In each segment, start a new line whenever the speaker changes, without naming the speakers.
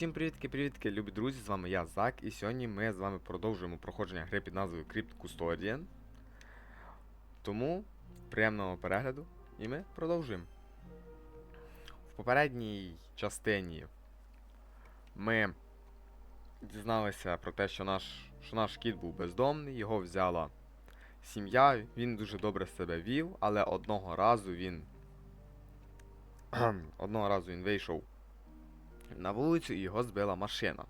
Всім привітки, привітки, любі друзі, з вами я, Зак, і сьогодні ми з вами продовжуємо проходження гри під назвою Crypt Custodian. Тому приємного перегляду, і ми продовжуємо. В попередній частині ми дізналися про те, що наш, що наш кіт був бездомний, його взяла сім'я, він дуже добре себе вів, але одного разу він. одного разу він вийшов на вулицю і його збила машина.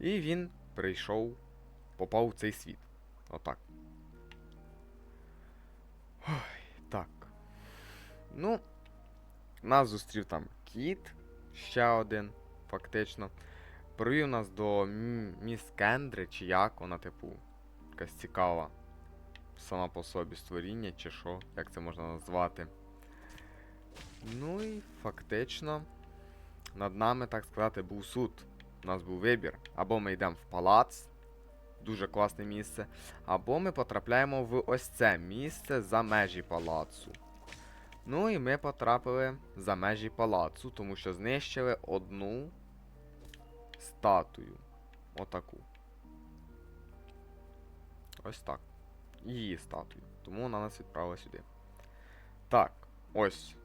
І він прийшов, попав в цей світ. Отак. Ой, так. Ну, нас зустрів там кіт, ще один, фактично. Привів нас до міс Кендри, чи як вона, типу, якась цікава сама по собі створіння, чи що, як це можна назвати. Ну і фактично над нами, так сказати, був суд. У нас був вибір. Або ми йдемо в палац, дуже класне місце, або ми потрапляємо в ось це місце за межі палацу. Ну і ми потрапили за межі палацу, тому що знищили одну статую. Отаку. Ось так. Її статую. Тому вона нас відправила сюди. Так, ось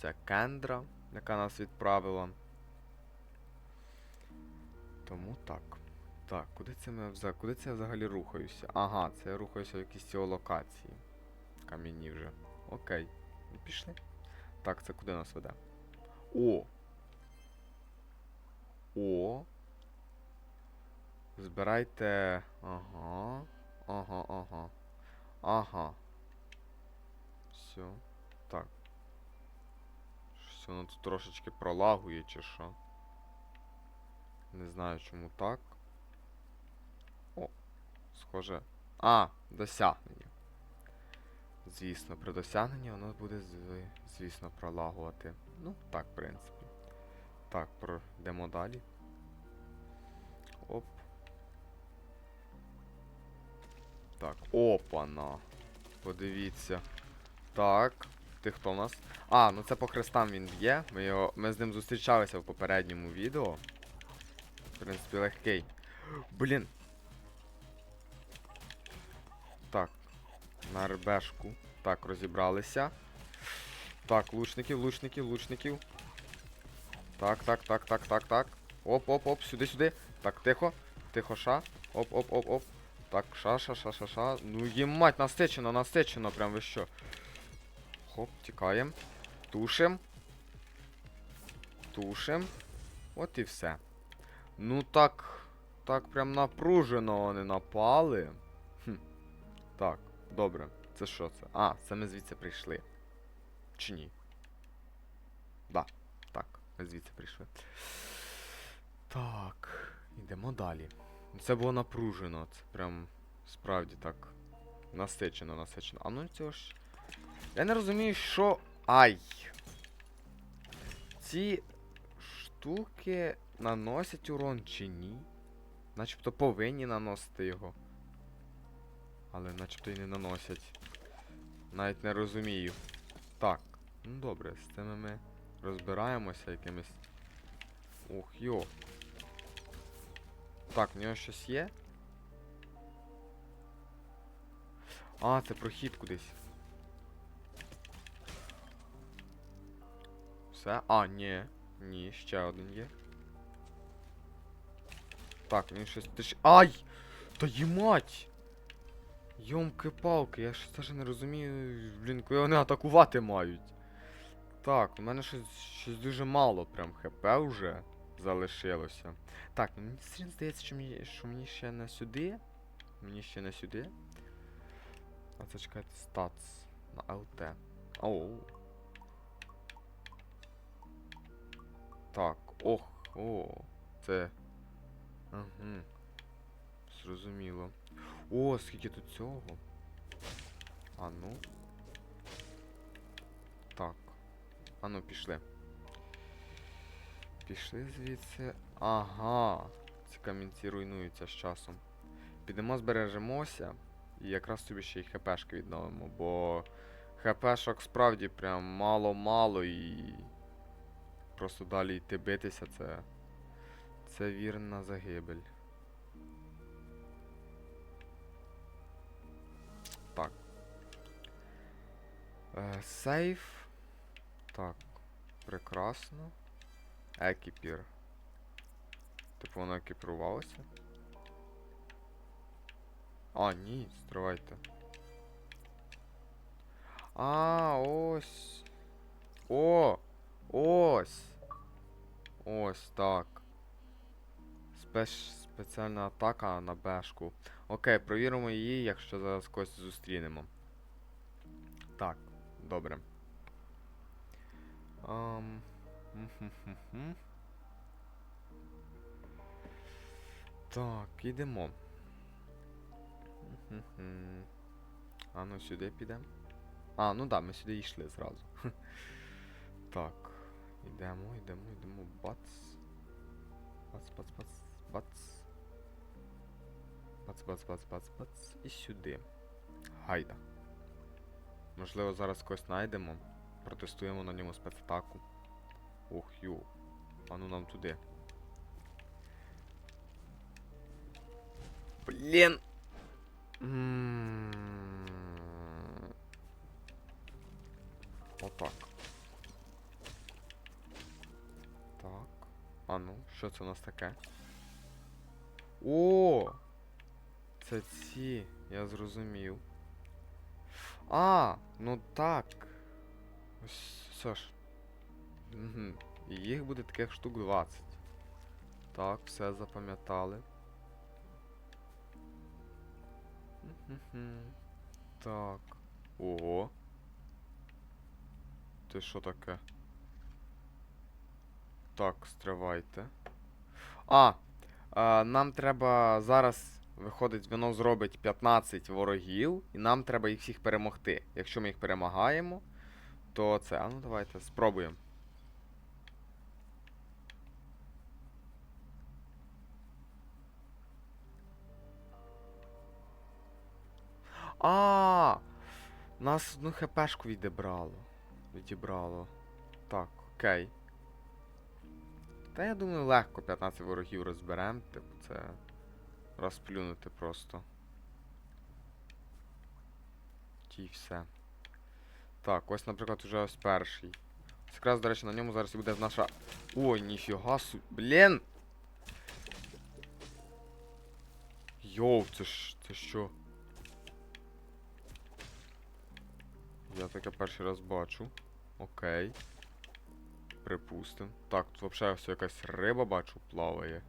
це Кендра, яка нас відправила. Тому так. Так, куди це ми вза... Куди це я взагалі рухаюся? Ага, це я рухаюся в якісь цього локації. Кам'яні вже. Окей. Пішли. Так, це куди нас веде? О! О! Збирайте. Ага. Ага, ага. Ага. Все. Воно тут трошечки пролагує чи що. Не знаю чому так. О, схоже. А, досягнення. Звісно, при досягненні воно буде, звісно, пролагувати. Ну, так, в принципі. Так, пройдемо далі. Оп. Так, опана. Подивіться. Так. Ти хто в нас? А, ну це по хрестам він б'є. Ми, його, ми з ним зустрічалися в попередньому відео. В принципі, легкий. Блін. Так. На РБшку. Так, розібралися. Так, лучників, лучників, лучників. Так, так, так, так, так, так. Оп, оп, оп, сюди, сюди. Так, тихо. Тихо, ша. Оп, оп, оп, оп. Так, ша, ша, ша, ша, ша. Ну їмать, настечено, настечено, прям ви що. Хоп, тікаємо. Тушим. Тушим. От і все. Ну так. Так прям напружено вони напали. Хм. Так, добре. Це що це? А, це ми звідси прийшли. Чи ні? Да, так, ми звідси прийшли. Так, йдемо далі. Це було напружено. Це прям справді так. Насичено, насичено. А ну цього ж. Я не розумію, що. Ай! Ці штуки наносять урон чи ні? Начебто повинні наносити його. Але начебто і не наносять. Навіть не розумію. Так, ну добре, з цими ми розбираємося якимись. Ух, йо. Так, в нього щось є? А, це прохід кудись. Все? А, ні. Ні, ще один є. Так, він щось тиш... Ай! Та їмать! Йомки-палки, я щось теж не розумію, блін, коли вони атакувати мають. Так, у мене щось, щось дуже мало прям хп вже залишилося. Так, мені здається, що мені, що мені ще не сюди. Мені ще не сюди. А це чекайте, статс на ЛТ. Оу. Так, ох, о, це. Угу. Зрозуміло. О, скільки тут цього. А ну. Так. А ну, пішли. Пішли звідси. Ага. Ці камінці руйнуються з часом. Підемо збережемося. І якраз собі ще й хпшки відновимо, бо хпшок справді прям мало-мало і просто далі йти битися, це. Це вірна загибель. Так. Е, сейф. Так. Прекрасно. Екіпір. Типу воно екіпірувалося? А, ні, стривайте. А, ось. О! Ось. Ось так. Спеш... Спеціальна атака на бешку. Окей, провіримо її, якщо зараз когось зустрінемо. Так, добре. Ам... Так, ідемо. А ну сюди підемо. А, ну да, ми сюди йшли зразу. Так. Ідемо, йдемо, йдемо. Бац. Бац, бац, бац, бац. Бац, бац, бац, бац, бац. І сюди. Гайда. Можливо, зараз когось знайдемо. Протестуємо на ньому спецатаку. Ох, ю. А ну нам туди. Блін. Отак. А ну, що це у нас таке? О! Це ці, я зрозумів. А, ну так. Ось все ж. І їх буде таких штук 20. Так, все запам'ятали. Так. Ого. Ти що таке? Так, стривайте. А! а нам треба зараз. Виходить, воно зробить 15 ворогів, і нам треба їх всіх перемогти. Якщо ми їх перемагаємо, то це. А ну давайте спробуємо. А, нас одну хпшку відібрало. Відібрало. Так, окей. Та я думаю, легко 15 ворогів розберемо, типу це. Розплюнути просто. Ті все. Так, ось, наприклад, уже ось перший. Якраз, до речі, на ньому зараз і буде наша. Ой, ніфіга су. Блін! Йоу, це ж. це що? Я таке перший раз бачу. Окей. Припустим. Так, тут взагалі все якась риба бачу плаває.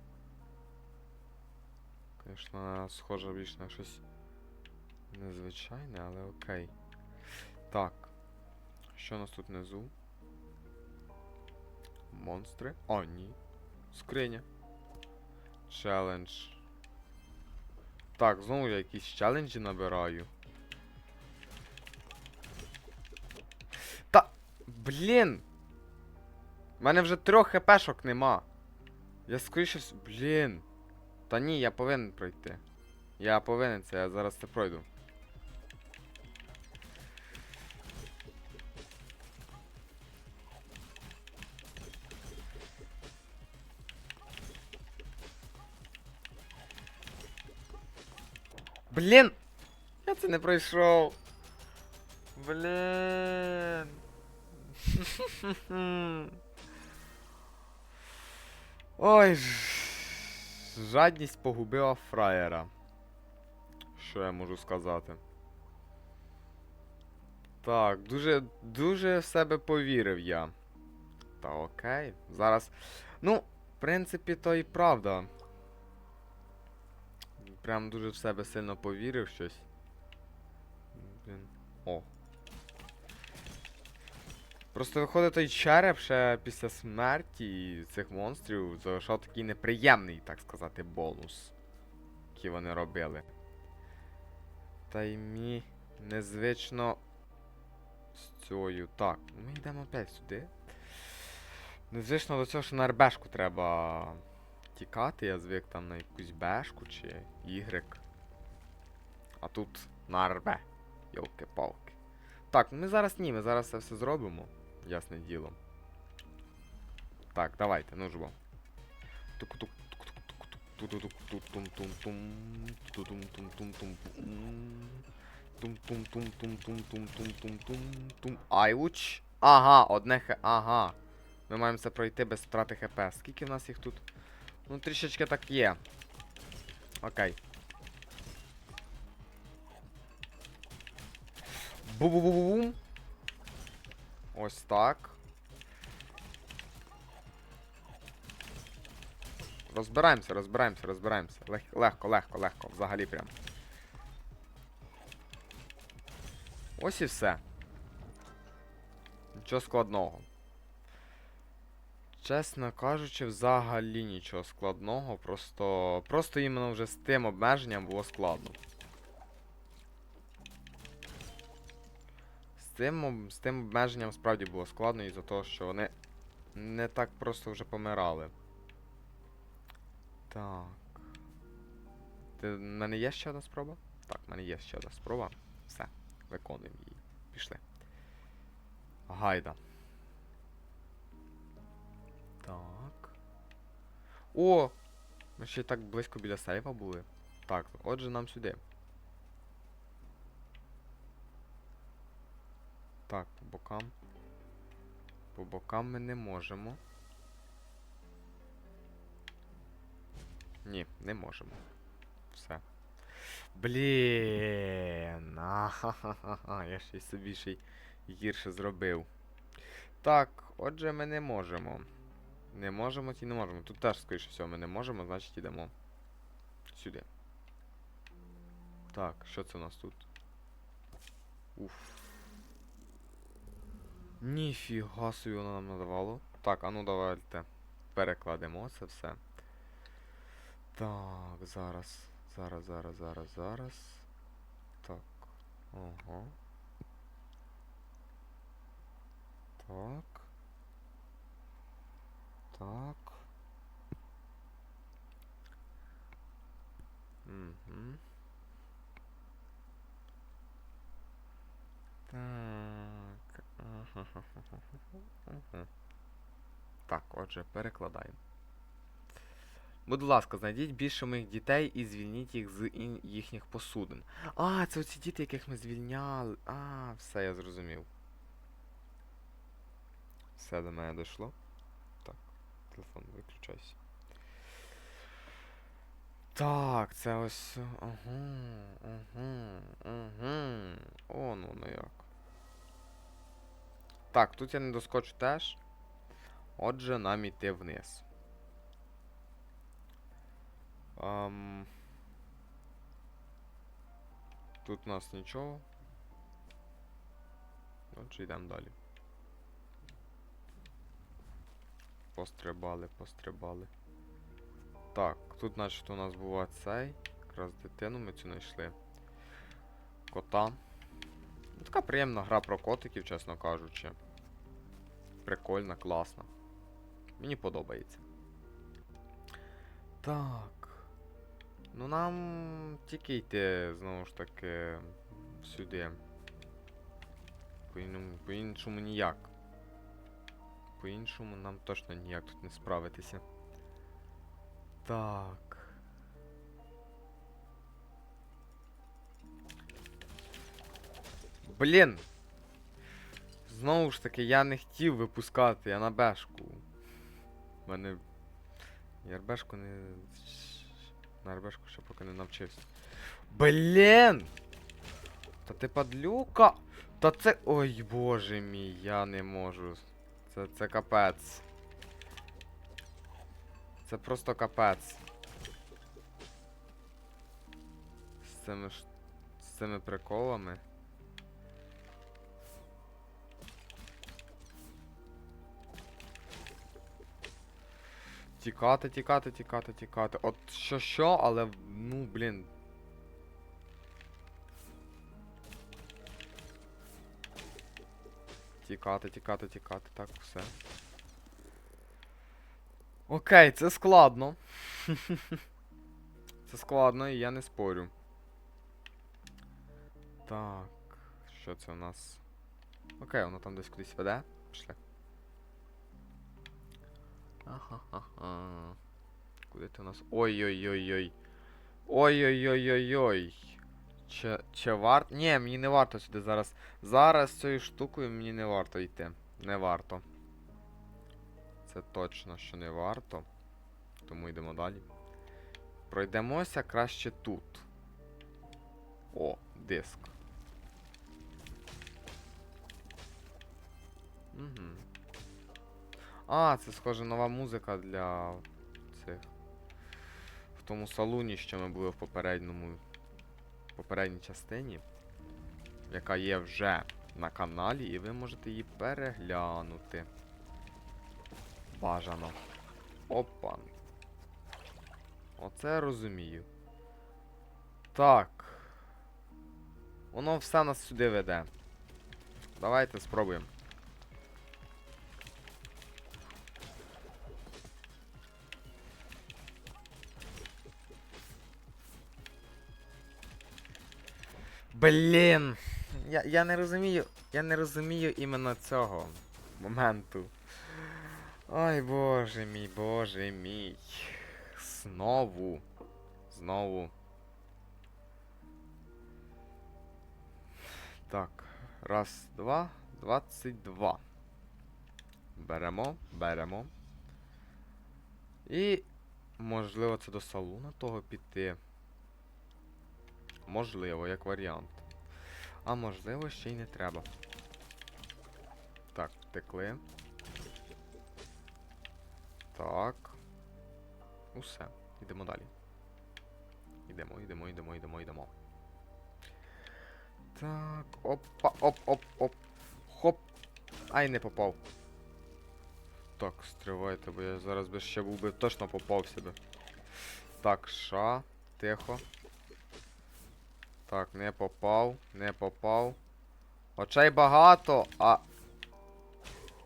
Звісно, схоже більш на щось незвичайне, але окей. Так. Що у нас тут внизу? Монстри? О, ні. Скриня. Челендж. Так, знову я якісь челенджі набираю. Та. Блін! У мене вже трьох хпшок нема. Я скоріше. Блін. Та ні, я повинен пройти. Я повинен це, я зараз це пройду. Блін! Я це не пройшов. Блін. Ой, жадність погубила фраєра. Що я можу сказати? Так, дуже, дуже в себе повірив я. Та окей. Зараз. Ну, в принципі, то і правда. Прям дуже в себе сильно повірив щось. Блін. Просто виходить той череп ще після смерті цих монстрів залишав такий неприємний, так сказати, бонус. Який вони робили. Та й мені незвично з цією. Так, ми йдемо опять сюди. Незвично до цього, що на РБшку треба тікати, я звик там на якусь бешку чи Y. А тут на РБ. Йолки-палки. Так, ми зараз ні, ми зараз це все зробимо. Ясне діло. Так, давайте, ну жбо. Айуч. Ага, одне хе. Ага. Ми маємо це пройти без втрати хп. Скільки в нас їх тут? Ну, трішечки так є. Окей. Бу-бу-бу-бу-бум. Ось так. Розбираємося, розбираємося, розбираємося. Лег, легко, легко, легко. Взагалі прям. Ось і все. Нічого складного. Чесно кажучи, взагалі нічого складного. Просто. Просто іменно вже з тим обмеженням було складно. Тим, з тим обмеженням справді було складно із-за того, що вони не так просто вже помирали. Так. В мене є ще одна спроба? Так, в мене є ще одна спроба. Все, виконуємо її. Пішли. Гайда. Так. О! Ми ще так близько біля сейфа були. Так, отже нам сюди. Так, по бокам. По бокам ми не можемо. Ні, не можемо. Все. Блін. Ахахаха, я ще й собі ще й гірше зробив. Так, отже, ми не можемо. Не можемо і не можемо. Тут теж, скоріше всього, ми не можемо, значить йдемо сюди. Так, що це у нас тут? Уф. Ніфіга собі воно нам надавало. Так, а ну давайте перекладемо це все. Так, зараз. Зараз, зараз, зараз, зараз. Так. Ага. Так. Так. Угу. Так. Так, отже, перекладаємо. Будь ласка, знайдіть більше моїх дітей і звільніть їх з їхніх посудин. А, це оці діти, яких ми звільняли. А, все, я зрозумів. Все до мене дійшло. Так, телефон виключайся. Так, це ось. Ага, ага, ага. О, ну ну як. Так, тут я не доскочу теж. Отже, нам іти вниз. Ам... Тут у нас нічого. Отже, йдемо далі. Пострибали, пострибали. Так, тут, значить, у нас була цей. Якраз дитину ми цю знайшли. Кота. Ну, така приємна гра про котиків, чесно кажучи. Прикольна, класна. Мені подобається. Так. Ну нам тільки йти, знову ж таки, сюди. По-іншому ніяк. По-іншому нам точно ніяк тут не справитися. Так. Блін! Знову ж таки, я не хотів випускати, я на бешку. У мене. Я РБшку не. На РБшку ще поки не навчився. Блін! Та ти падлюка! Та це. Ой боже мій, я не можу. Це це капець. Це просто капець. З цими. З цими приколами. Тікати, тікати, тікати, тікати. От що що, але ну, блін. Тікати, тікати, тікати, так, все. Окей, це складно. це складно і я не спорю. Так, що це у нас? Окей, воно там десь кудись веде. Пішли. Ахахаха. Куди ти у нас? Ой-ой-ой-ой. Ой-ой-ой-ой-ой. Чи, чи варто. Ні, мені не варто сюди зараз. Зараз цією штукою мені не варто йти. Не варто. Це точно, що не варто. Тому йдемо далі. Пройдемося краще тут. О, диск. Угу. А, це схоже нова музика для цих. В тому салоні, що ми були в попередньому. попередній частині. Яка є вже на каналі, і ви можете її переглянути. Бажано. Опа. Оце я розумію. Так. Воно все нас сюди веде. Давайте спробуємо. Блін. Я, я не розумію. Я не розумію іменно цього моменту. Ой, боже мій, боже мій. Знову. Знову. Так. Раз, два, двадцять два. Беремо, беремо. І. Можливо, це до салуна того піти. Можливо, як варіант. А можливо, ще й не треба. Так, втекли. Так. Усе. Йдемо далі. Йдемо, йдемо, йдемо, йдемо, йдемо. Так, опа, оп, оп, оп. Хоп. Ай, не попав. Так, стривайте, бо я зараз би ще був би точно попав себе. Так, ша, тихо. Так, не попав, не попав. Очей багато, а.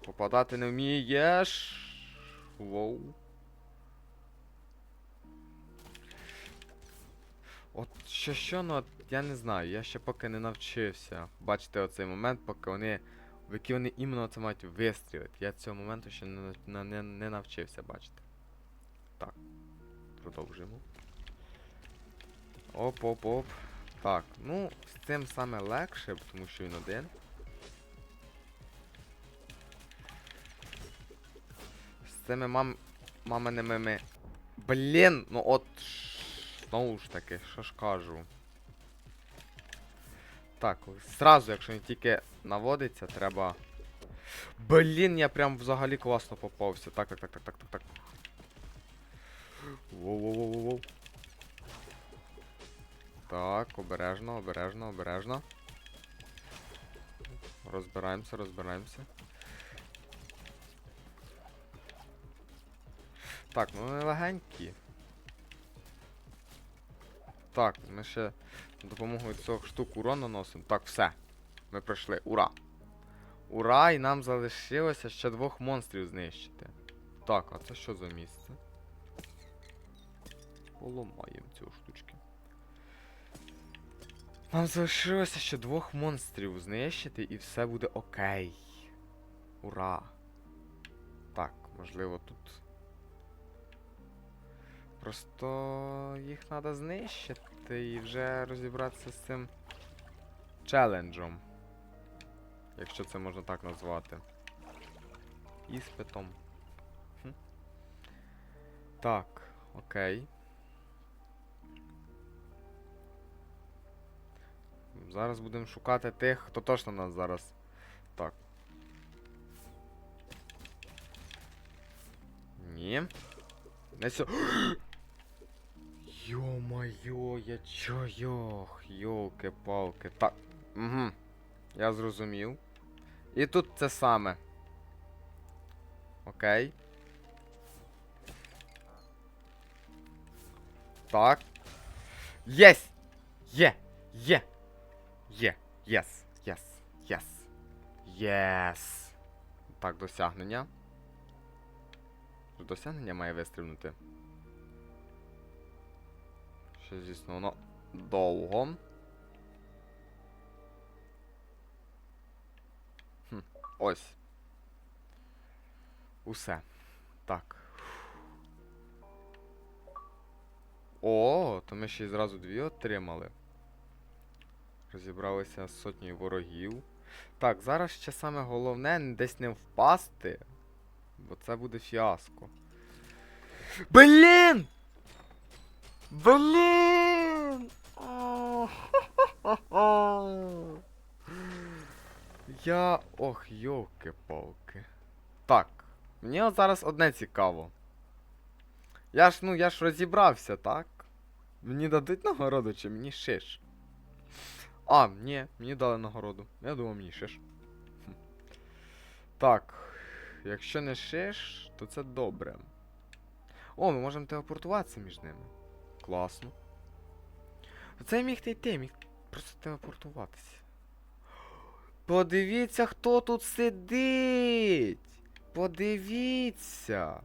Попадати не вмієш. Воу. От що що, ну я не знаю, я ще поки не навчився бачити оцей момент, поки вони. В який вони іменно це мають вистрілити. Я цього моменту ще не, не, не, навчився бачити. Так. Продовжуємо. Оп-оп-оп. Так, ну, з цим саме легше, тому що він один. З цими мам... маминими ми... Блін, ну от... Знову ж таки, що ж кажу. Так, зразу, якщо він тільки наводиться, треба. Блін, я прям взагалі класно попався. Так, так, так, так, так, так, так. Воу-воу-воу-воу. Так, обережно, обережно, обережно. Розбираємося, розбираємося. Так, ну вони легенькі. Так, ми ще допомогою цього штук урон наносимо. Так, все. Ми пройшли. Ура! Ура! І нам залишилося ще двох монстрів знищити. Так, а це що за місце? Поламаємо цю штучки. Нам залишилося ще двох монстрів знищити і все буде окей. Ура! Так, можливо тут. Просто їх треба знищити і вже розібратися з цим челенджем. Якщо це можна так назвати. Іспитом. Хм. Так, окей. Зараз будемо шукати тих, хто точно нас зараз. Так. Ні. Не сьо. Йо-моє, я чо йох, йолки-палки. Так. Угу. Я зрозумів. І тут це саме. Окей. Так. Єсть! Є! Є! Є. Єс. Єс. Єс. Єс. Так, досягнення. Досягнення має вистрибнути. Що, звісно, воно довго. Хм, Ось. Усе. Так. О, то ми ще й зразу дві отримали. Розібралися з ворогів. Так, зараз ще саме головне десь не впасти. Бо це буде фіаско. Блін! Блін! Я. Ох, йолки-палки. Так, мені зараз одне цікаво. Я ж, ну, я ж розібрався, так? Мені дадуть нагороду чи мені шиш? А, ні, мені дали нагороду. Я думав, мені шиш. Хм. Так. Якщо не шиш, то це добре. О, ми можемо телепортуватися між ними. Класно. Це міг ти йти, міг просто телепортуватися. Подивіться, хто тут сидить! Подивіться!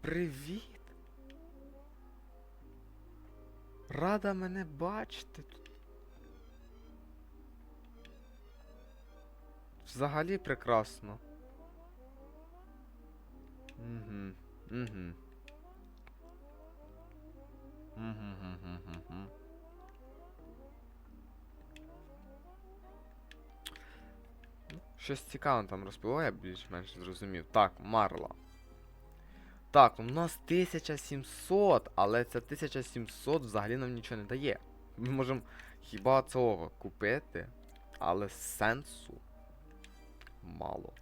Привіт! Рада мене бачити тут. Взагалі прекрасно. Угу. Угу. Щось цікаве там я більш-менш зрозумів. Так, Марла. Так, у нас 1700, але це 1700 взагалі нам нічого не дає. Ми можемо хіба цього купити, але сенсу мало.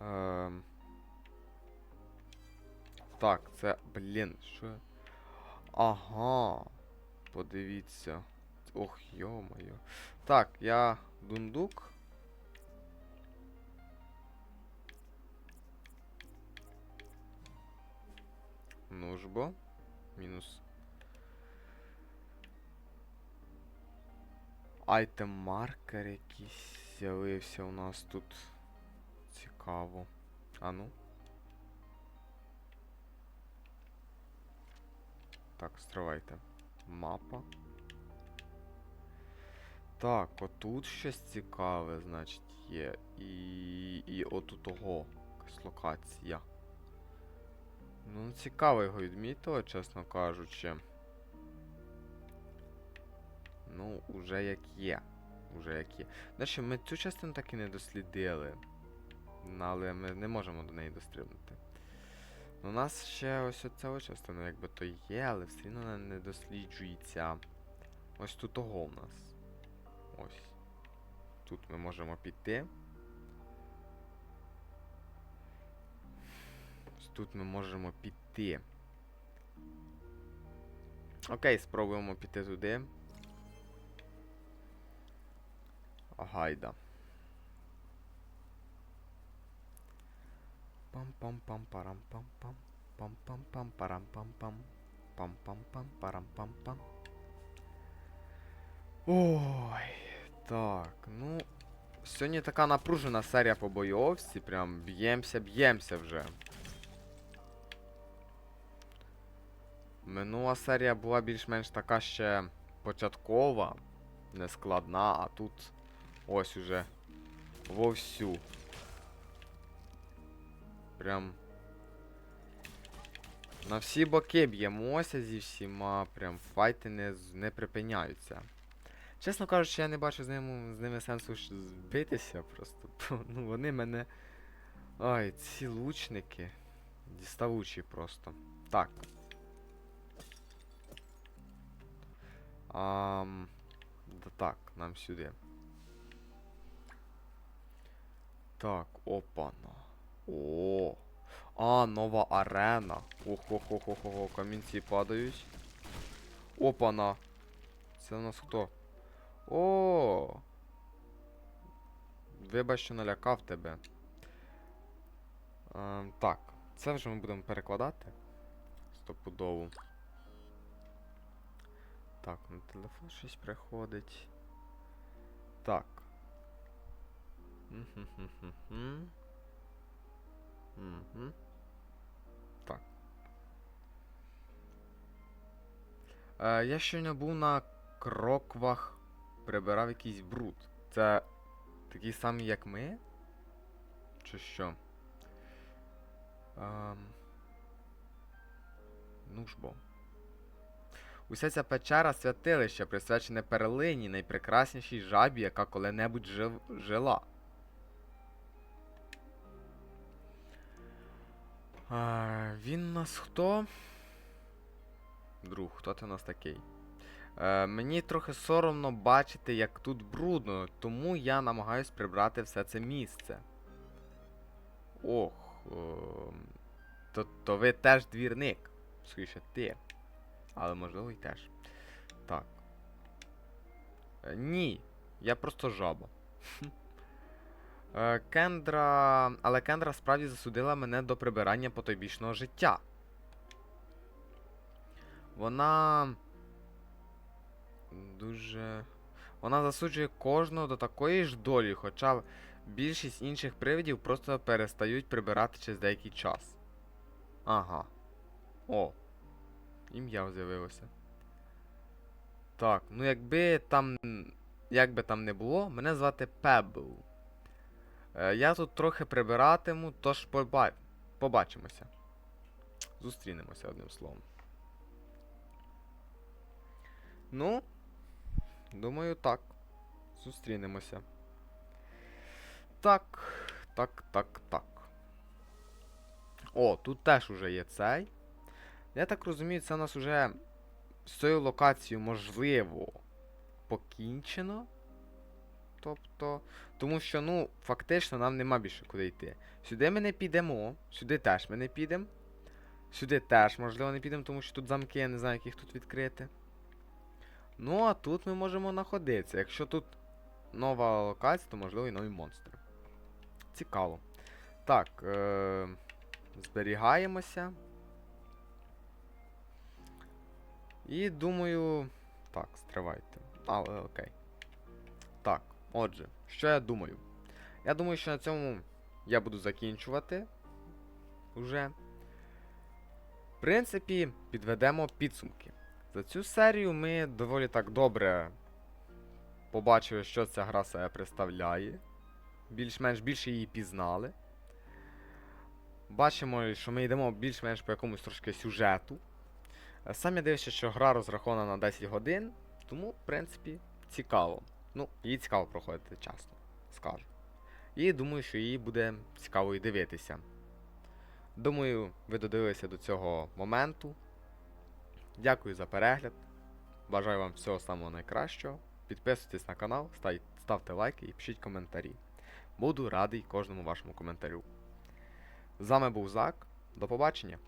Ем... Так, це. Блін, що. Ага. Подивіться. Ох, йо-моє. Так, я дундук. Ну ж. Мінус. Айтем маркер якийсь з'явився у нас тут. Цікаво. А ну. Так, стривайте. Мапа. Так, отут щось цікаве, значить, є. І. І отут того. Якась локація. Ну, цікаво його відмітили, чесно кажучи. Ну, уже як є. Уже як є. Дальше ми цю частину так і не дослідили. Але ми не можемо до неї дострибнути. Ну, У нас ще ось оця частина якби то є, але все одно не досліджується. Ось тут того у нас. Ось. Тут ми можемо піти. Тут ми можемо піти. Окей, спробуємо піти туди. Гайда. Пам-пам-пам-парам-пам-пам. Пам-пам-пам-парам-пам-пам. Пам-пам-пам-парам-пам-пам. Ой, так, ну. Сьогодні така напружена серія по бойовці. Прям б'ємося, б'ємося вже. Минула серія була більш-менш така ще початкова, нескладна, а тут ось уже вовсю. Прям. На всі боки б'ємося зі всіма, прям файти не, не припиняються. Чесно кажучи, я не бачу з ними, з ними сенсу збитися просто. Ну, вони мене. Ай, ці лучники. Діставучі просто. Так. Ам... Да так, нам сюди. Так, опана. О. А, нова арена. Охо-хо-хо-хо-хо. камінці падають. Опана. Це у нас хто? О. Вибач, що налякав тебе. Ем, так, це вже ми будемо перекладати. Стопудово. Так, на телефон щось приходить. Так. Так. Е, я щойно був на кроквах, прибирав якийсь бруд. Це такий самий, як ми? Чи що? Ем... ну ж бо. Уся ця печера святилище, присвячене перлині, найпрекраснішій жабі, яка коли-небудь жив... жила. А, він нас хто? Друг, хто ти у нас такий? Е, мені трохи соромно бачити, як тут брудно, тому я намагаюсь прибрати все це місце. Ох. О, то, то ви теж двірник. Скоріше ти. Але можливо і теж. Так. Е, ні, я просто жаба. Е, Кендра. Але Кендра справді засудила мене до прибирання потойбічного життя. Вона. Дуже. Вона засуджує кожного до такої ж долі, хоча більшість інших привидів просто перестають прибирати через деякий час. Ага. О. Ім'я з'явилося. Так, ну якби там. Як би там не було, мене звати Пебл. Е, я тут трохи прибиратиму, тож поба... побачимося. Зустрінемося одним словом. Ну, думаю, так. Зустрінемося. Так, так, так, так. О, тут теж уже є цей. Я так розумію, це у нас уже з цією локацією можливо покінчено. Тобто. Тому що, ну, фактично нам нема більше куди йти. Сюди ми не підемо, сюди теж ми не підемо. Сюди теж, можливо, не підемо, тому що тут замки, я не знаю, як їх тут відкрити. Ну, а тут ми можемо знаходитися. Якщо тут нова локація, то можливо і нові монстри. Цікаво. Так, е- зберігаємося. І думаю. Так, стривайте. А, е, окей. Так, отже, що я думаю? Я думаю, що на цьому я буду закінчувати. Уже. В принципі, підведемо підсумки. За цю серію ми доволі так добре побачили, що ця гра себе представляє. Більш-менш більше її пізнали. Бачимо, що ми йдемо більш-менш по якомусь трошки сюжету. Сам я дивився, що гра розрахована на 10 годин, тому, в принципі, цікаво. Ну, її цікаво проходити часно, скажу. І думаю, що її буде цікаво і дивитися. Думаю, ви додивилися до цього моменту. Дякую за перегляд. Бажаю вам всього самого найкращого. Підписуйтесь на канал, ставте лайки і пишіть коментарі. Буду радий кожному вашому коментарю. З вами був Зак. До побачення!